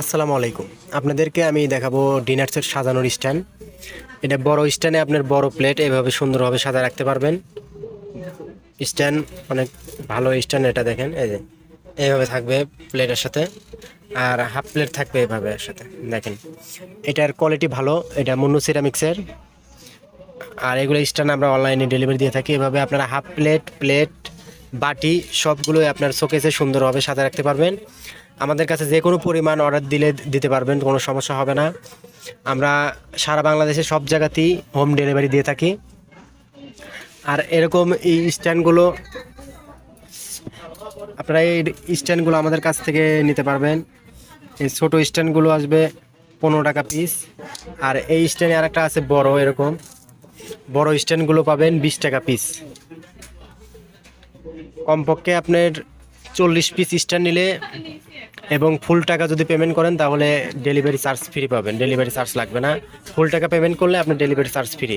আসসালামু আলাইকুম। আপনাদেরকে আমি দেখাবো ডিনার সেট সাজানোর স্ট্যান্ড এটা বড় স্ট্যান্ডে আপনার বড় প্লেট এভাবে সুন্দরভাবে সাজা রাখতে পারবেন। স্ট্যান্ড অনেক ভালো স্ট্যান্ড এটা দেখেন, এই যে। এইভাবে থাকবে প্লেটের সাথে, আর হাফ প্লেট থাকবে এভাবে এর সাথে, দেখেন। এটার কোয়ালিটি ভালো, এটা মুন্নু সিরামিক্সের আর এগুলো স্ট্যান্ড আমরা অনলাইনে ডেলিভারি দিয়ে থাকি, এভাবে আপনারা হাফ প্লেট প্লেট বাটি সবগুলোই আপনার শোকেসে সুন্দরভাবে সাজা রাখতে পারবেন। আমাদের কাছে যে কোনো পরিমাণ অর্ডার দিলে দিতে পারবেন, কোনো সমস্যা হবে না। আমরা সারা বাংলাদেশে সব জায়গাতেই হোম ডেলিভারি দিয়ে থাকি। আর এরকম এই স্ট্যান্ডগুলো, আপনারা এই স্ট্যান্ডগুলো আমাদের কাছ থেকে নিতে পারবেন। এই ছোটো স্ট্যান্ডগুলো আসবে পনেরো টাকা পিস। আর এই স্ট্যান্ডে আরেকটা আছে বড় এরকম। বড় স্ট্যান্ডগুলো পাবেন বিশ টাকা পিস। কমপক্ষে আপনার চল্লিশ পিস স্টার নিলে এবং ফুল টাকা যদি পেমেন্ট করেন, তাহলে ডেলিভারি চার্জ ফ্রি পাবেন। ডেলিভারি চার্জ লাগবে না। ফুল টাকা পেমেন্ট করলে আপনার ডেলিভারি চার্জ ফ্রি